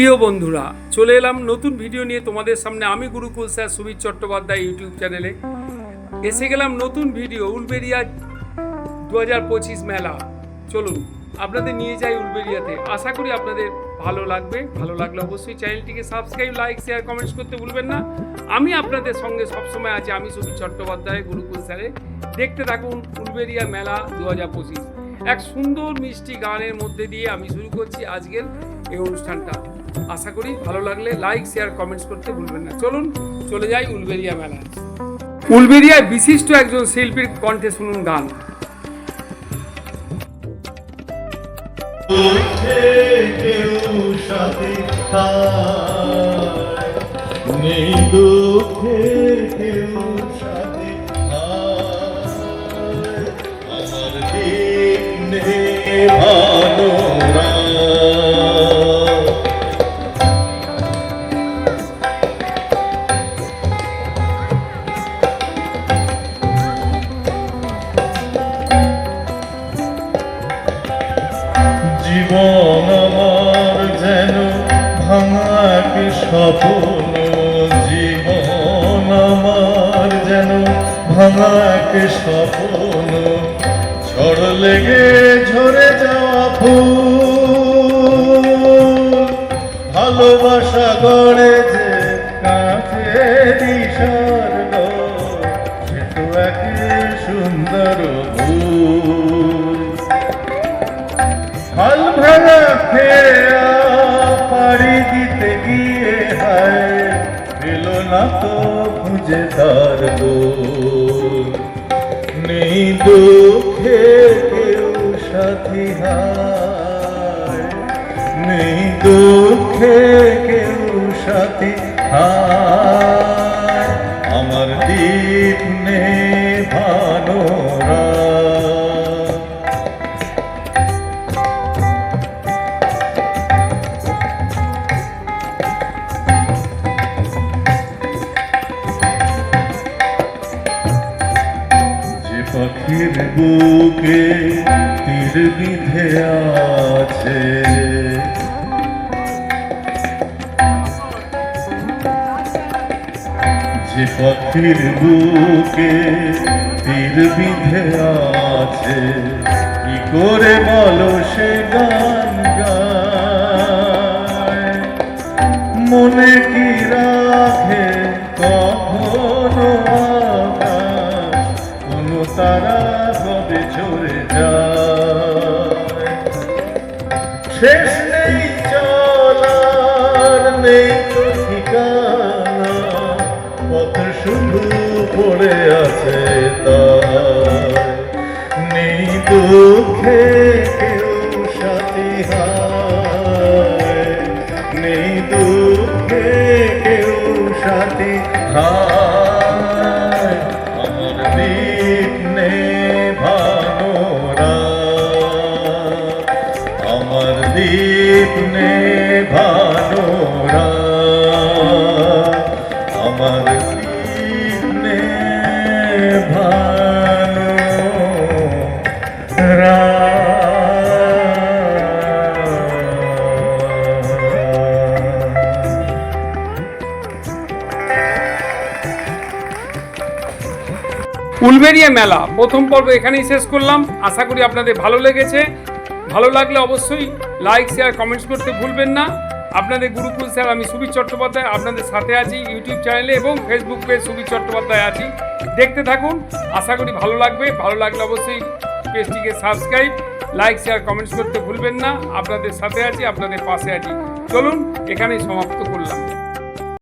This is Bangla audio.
প্রিয় বন্ধুরা, চলে এলাম নতুন ভিডিও নিয়ে তোমাদের সামনে। আমি গুরুকুল স্যার সুবীর চট্টোপাধ্যায় ইউটিউব চ্যানেলে এসে গেলাম নতুন ভিডিও উলবেরিয়া দু পঁচিশ মেলা। চলুন, আপনাদের নিয়ে যাই উলবেরিয়াতে। আশা করি আপনাদের ভালো লাগবে। ভালো লাগলে অবশ্যই চ্যানেলটিকে সাবস্ক্রাইব লাইক শেয়ার কমেন্টস করতে ভুলবেন না। আমি আপনাদের সঙ্গে সবসময় আছি। আমি সুবীর চট্টোপাধ্যায়, গুরুকুল স্যারে। দেখতে থাকুন উলবেরিয়া মেলা দু হাজার পঁচিশ। এক সুন্দর মিষ্টি গানের মধ্যে দিয়ে আমি শুরু করছি আজকের এই অনুষ্ঠানটা। আশা করি ভালো লাগলে লাইক শেয়ার কমেন্টস করতে ভুলবেন না। চলুন, চলে যাই উলবেরিয়া মেলায়। উলবেরিয়ায় বিশিষ্ট একজন শিল্পীর কণ্ঠে শুনুন গান। নেভানো জীবন আমার যেন ভাঙাক স্বপ্ন, জীবন আমার যেন ভাঙাক স্বপ্ন। ঝড় লেগে ঝরে যাওয়া ফুল, ভালোবাসা গড়ে যে কাছে সুন্দর ভুল। ফেরা পাড়ি দিতে গিয়ে হায় পেল না তো খুঁজে তার নেই দুঃখে কেউ সাথী হায়, নেই দুঃখে কেউ সাথী হায়। পাখির বুকে তীর বিধে আছে। যে পাখির বুকে তীর বিধে আছে, কি করে বলো সে গান মনে কি রাখে কখনো কোনো তারা চলে যায়। শেষ নেই চলার, নেই তো ঠিকানা, পথ শুধু পড়ে আছে তাই নেই দুঃখে কেউ সাথী নেই দুঃখে কেউ সাথী হায় উলবেরিয়া মেলা। প্রথম পর্ব এখানেই শেষ করলাম। আশা করি আপনাদের ভালো লেগেছে। ভালো লাগলে অবশ্যই লাইক শেয়ার কমেন্টস করতে ভুলবেন না। আপনাদের গুরুকুল স্যার, আমি সুবীর চট্টোপাধ্যায়। আপনাদের সাথে আছি ইউটিউব চ্যানেলে এবং ফেসবুক পেজ সুবীর চট্টোপাধ্যায় আছি। দেখতে থাকুন। আশা করি ভালো লাগবে। ভালো লাগলে অবশ্যই পেজটিকে সাবস্ক্রাইব লাইক শেয়ার কমেন্টস করতে ভুলবেন না। আপনাদের সাথে আছি, আপনাদের পাশে আছি। চলুন, এখানেই সমাপ্ত করলাম।